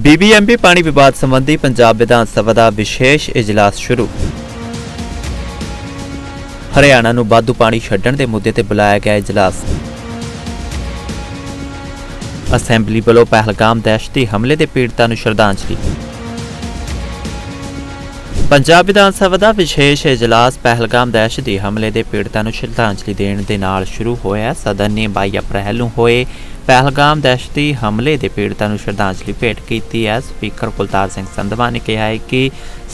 BBMB ਪਾਣੀ ਵਿਵਾਦ ਸੰਬੰਧੀ ਪੰਜਾਬ ਵਿਧਾਨ ਸਭਾ ਦਾ ਵਿਸ਼ੇਸ਼ ਇਜਲਾਸ ਸ਼ੁਰੂ। ਹਰਿਆਣਾ ਨੂੰ ਵਾਧੂ ਪਾਣੀ ਛੱਡਣ ਦੇ ਮੁੱਦੇ ਤੇ ਬੁਲਾਇਆ ਗਿਆ ਇਜਲਾਸ। ਅਸੈਂਬਲੀ ਵੱਲੋਂ ਪਹਿਲਗਾਮ ਦਹਿਸ਼ਤੀ ਹਮਲੇ ਦੇ ਪੀੜਤਾਂ ਨੂੰ ਸ਼ਰਧਾਂਜਲੀ। ਪੰਜਾਬ ਵਿਧਾਨ ਸਭਾ ਦਾ ਵਿਸ਼ੇਸ਼ ਇਜਲਾਸ ਪਹਿਲਗਾਮ ਦਹਿਸ਼ਤੀ ਹਮਲੇ ਦੇ ਪੀੜਤਾਂ ਨੂੰ ਸ਼ਰਧਾਂਜਲੀ ਦੇਣ ਦੇ ਨਾਲ ਸ਼ੁਰੂ ਹੋਇਆ। ਸਦਨ ਨੇ 22 ਅਪ੍ਰੈਲ ਨੂੰ ਹੋਏ ਪਹਿਲਗਾਮ ਦਹਿਸ਼ਤੀ ਹਮਲੇ ਦੇ ਪੀੜਤਾਂ ਨੂੰ ਸ਼ਰਧਾਂਜਲੀ ਭੇਟ ਕੀਤੀ ਹੈ। ਸਪੀਕਰ ਕੁਲਤਾਰ ਸਿੰਘ ਸੰਧਵਾ ਨੇ ਕਿਹਾ ਹੈ ਕਿ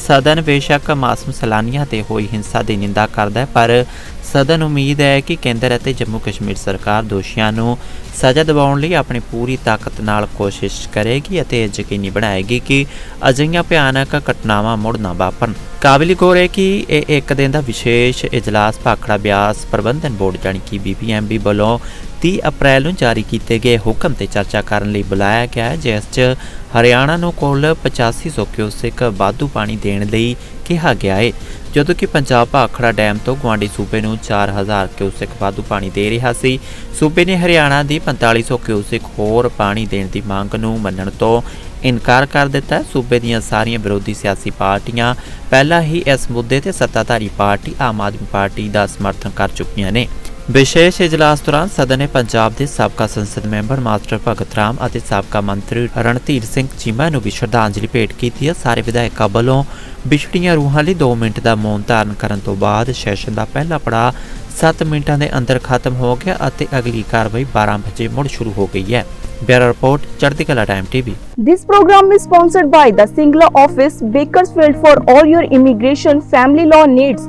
ਸਦਨ ਬੇਸ਼ੱਕ ਮਾਸੂਮ ਸੈਲਾਨੀਆਂ ਤੇ ਹੋਈ ਹਿੰਸਾ ਦੀ ਨਿੰਦਾ ਕਰਦਾ ਹੈ, ਪਰ ਸਦਨ ਉਮੀਦ ਹੈ ਕਿ ਕੇਂਦਰ ਅਤੇ ਜੰਮੂ ਕਸ਼ਮੀਰ ਸਰਕਾਰ ਦੋਸ਼ੀਆਂ ਨੂੰ ਸਜ਼ਾ ਦਿਵਾਉਣ ਲਈ ਆਪਣੀ ਪੂਰੀ ਤਾਕਤ ਨਾਲ ਕੋਸ਼ਿਸ਼ ਕਰੇਗੀ ਅਤੇ ਯਕੀਨੀ ਬਣਾਏਗੀ ਕਿ ਅਜਿਹੀਆਂ ਭਿਆਨਕ ਘਟਨਾਵਾਂ ਮੁੜ ਨਾ ਵਾਪਰਨ। ਕਾਬਿਲ ਗੌਰ ਹੈ ਕਿ ਇਹ ਇੱਕ ਦਿਨ ਦਾ ਵਿਸ਼ੇਸ਼ ਇਜਲਾਸ, ਭਾਖੜਾ ਬਿਆਸ ਪ੍ਰਬੰਧਨ ਬੋਰਡ ਜਾਣੀ ਕਿ ਬੀਬੀਐਮਬੀ ਵੱਲੋਂ 30 ਅਪ੍ਰੈਲ ਨੂੰ ਜਾਰੀ ਕੀਤੇ ਗਏ ਹੁਕਮ ਤੇ ਚਰਚਾ ਕਰਨ ਲਈ ਬੁਲਾਇਆ ਗਿਆ ਹੈ, ਜਿਸ 'ਚ ਹਰਿਆਣਾ ਨੂੰ ਕੁੱਲ 8500 ਕਿਊਸਿਕ ਵਾਧੂ ਪਾਣੀ ਦੇਣ ਲਈ ਕਿਹਾ ਗਿਆ ਹੈ ਜਦੋਂ ਕਿ ਪੰਜਾਬ ਭਾਖੜਾ ਡੈਮ ਤੋਂ ਗੁਆਂਢੀ ਸੂਬੇ ਨੂੰ 4000 ਕਿਊਸਿਕ ਵਾਧੂ ਪਾਣੀ ਦੇ ਰਿਹਾ ਸੀ, ਸੂਬੇ ਨੇ ਹਰਿਆਣਾ ਦੀ 4500 ਕਿਊਸਿਕ ਹੋਰ ਪਾਣੀ ਦੇਣ ਦੀ ਮੰਗ ਨੂੰ ਮੰਨਣ ਤੋਂ ਇਨਕਾਰ ਕਰ ਦਿੱਤਾ। ਸੂਬੇ ਦੀਆਂ ਸਾਰੀਆਂ ਵਿਰੋਧੀ ਸਿਆਸੀ ਪਾਰਟੀਆਂ ਪਹਿਲਾਂ ਹੀ ਇਸ ਮੁੱਦੇ ਤੇ ਸੱਤਾਧਾਰੀ ਪਾਰਟੀ, ਆਮ ਆਦਮੀ ਪਾਰਟੀ ਦਾ ਸਮਰਥਨ ਕਰ ਚੁੱਕੀਆਂ ਨੇ। ਵਿਸ਼ੇਸ਼ ਇਜਲਾਸ ਦੌਰਾਨ ਸਦਨ ਨੇ ਪੰਜਾਬ ਦੇ ਸਾਬਕਾ ਸੰਸਦ ਮੈਂਬਰ ਮਾਸਟਰ ਭਗਤ ਰਾਮ ਅਤੇ ਸਾਬਕਾ ਮੰਤਰੀ ਰਣਧੀਰ ਸਿੰਘ ਚੀਮਾ ਨੂੰ ਵੀ ਸ਼ਰਧਾਂਜਲੀ ਭੇਟ ਕੀਤੀ ਹੈ। ਸਾਰੇ ਵਿਧਾਇਕਾਂ ਵੱਲੋਂ ਵਿਛੜੀਆਂ ਰੂਹਾਂ ਲਈ 2 ਮਿੰਟ ਦਾ ਮੌਨ ਧਾਰਨ ਕਰਨ ਤੋਂ ਬਾਅਦ ਸੈਸ਼ਨ ਦਾ ਪਹਿਲਾ ਪੜਾਅ 7 ਮਿੰਟਾਂ ਦੇ ਅੰਦਰ ਖਤਮ ਹੋ ਗਿਆ ਅਤੇ ਅਗਲੀ ਕਾਰਵਾਈ 12 ਵਜੇ ਮੁੜ ਸ਼ੁਰੂ ਹੋ ਗਈ ਹੈ। Bureau report Chardi Kala time TV. This program is sponsored by the Singla Office, Bakersfield for all your immigration family law needs.